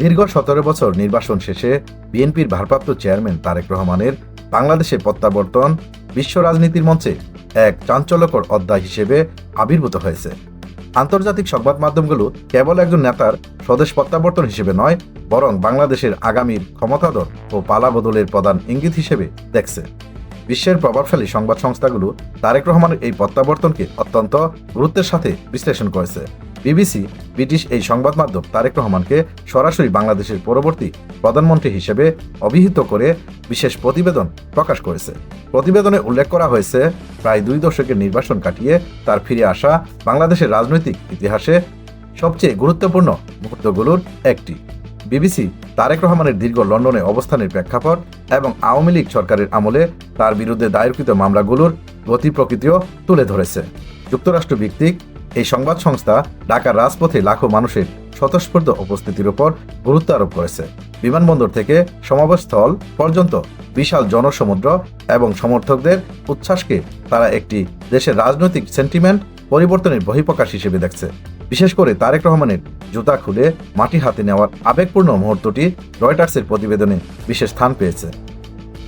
দীর্ঘ সতেরো বছর নির্বাসন শেষে বিএনপির ভারপ্রাপ্ত চেয়ারম্যান তারেক রহমানের বাংলাদেশে প্রত্যাবর্তন বিশ্ব রাজনীতির মঞ্চে এক চাঞ্চল্যকর অধ্যায় হিসেবে আবির্ভূত হয়েছে। আন্তর্জাতিক সংবাদ মাধ্যমগুলো কেবল একজন নেতার স্বদেশ প্রত্যাবর্তন হিসেবে নয়, বরং বাংলাদেশের আগামীর ক্ষমতাধর ও পালাবদলের প্রধান ইঙ্গিত হিসেবে দেখছে। বিশ্বের প্রভাবশালী সংবাদ সংস্থাগুলো তারেক রহমানের এই প্রত্যাবর্তনকে অত্যন্ত গুরুত্বের সাথে বিশ্লেষণ করেছে। বিবিসি, ব্রিটিশ এই সংবাদ মাধ্যম তারেক রহমানকে সরাসরি বাংলাদেশের পরবর্তী প্রধানমন্ত্রী হিসেবে অভিহিত করে বিশেষ প্রতিবেদন প্রকাশ করেছে। প্রতিবেদনে উল্লেখ করা হয়েছে, প্রায় দুই দশকের নির্বাসন কাটিয়ে তার ফিরে আসা বাংলাদেশের রাজনৈতিক ইতিহাসে সবচেয়ে গুরুত্বপূর্ণ মুহূর্তগুলোর একটি। বিবিসি, তারেক রহমানের দীর্ঘ লন্ডনে অবস্থানের প্রেক্ষাপট এবং আওয়ামী লীগ সরকারের আমলে তার বিরুদ্ধে দায়েরকৃত মামলাগুলোর গতি প্রকৃতিও তুলে ধরেছে। যুক্তরাষ্ট্র ভিত্তিক এই সংবাদ সংস্থা ঢাকার রাজপথে লাখো মানুষের স্বতঃস্ফূর্ত উপস্থিতির উপর গুরুত্ব আরোপ করেছে। বিমানবন্দর থেকে সমাবেশস্থল পর্যন্ত বিশাল জনসমুদ্র এবং সমর্থকদের উচ্ছ্বাসকে তারা একটি দেশের রাজনৈতিক সেন্টিমেন্ট পরিবর্তনের বহিঃপ্রকাশ হিসেবে দেখছে। বিশেষ করে তারেক রহমানের জুতা খুলে মাটি হাতে নেওয়ার আবেগপূর্ণ মুহূর্তটি রয়টার্সের প্রতিবেদনে বিশেষ স্থান পেয়েছে।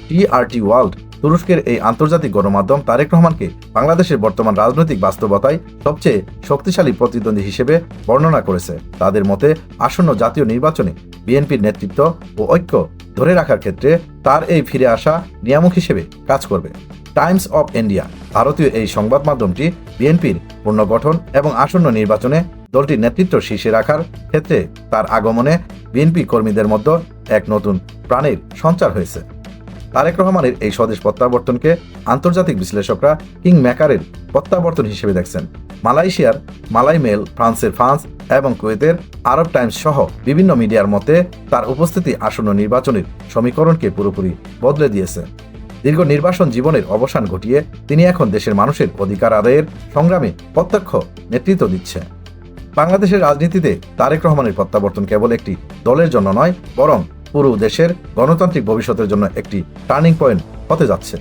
টিআরটি ওয়ার্ল্ড তুরস্কের এই আন্তর্জাতিক গণমাধ্যম তারেক রহমানকে বাংলাদেশের বর্তমান রাজনৈতিক বাস্তবতায় সবচেয়ে শক্তিশালী প্রতিদ্বন্দ্বী হিসেবে বর্ণনা করেছে। তাদের মতে, আসন্ন জাতীয় নির্বাচনে বিএনপির নেতৃত্ব ও ঐক্য ধরে রাখার ক্ষেত্রে তার এই ফিরে আসা নিয়ামক হিসেবে কাজ করবে। টাইমস অব ইন্ডিয়া, ভারতীয় এই সংবাদ মাধ্যমটি বিএনপির পুনর্গঠন এবং আসন্ন নির্বাচনে দলটির নেতৃত্ব শীর্ষে রাখার ক্ষেত্রে তার আগমনে বিএনপি কর্মীদের মধ্যে এক নতুন প্রাণের সঞ্চার হয়েছে। তারেক রহমানের এই স্বদেশ প্রত্যাবর্তনকে আন্তর্জাতিক বিশ্লেষকরা কিং ম্যাকারের প্রত্যাবর্তন হিসেবে দেখছেন। মালয়েশিয়ার মালাই মেল, ফ্রান্সের ফ্রান্স এবং কুয়েতের আরব টাইমস সহ বিভিন্ন মিডিয়ার মতে তার উপস্থিতি আসন্ন নির্বাচনের সমীকরণকে পুরোপুরি বদলে দিয়েছে। দীর্ঘ নির্বাসন জীবনের অবসান ঘটিয়ে তিনি এখন দেশের মানুষের অধিকার আদায়ের সংগ্রামে প্রত্যক্ষ নেতৃত্ব দিচ্ছে। বাংলাদেশের রাজনীতিতে তারেক রহমানের প্রত্যাবর্তন কেবল একটি দলের জন্য নয়, বরং পুরো দেশের গণতান্ত্রিক ভবিষ্যতের জন্য একটি টার্নিং পয়েন্ট হতে যাচ্ছে।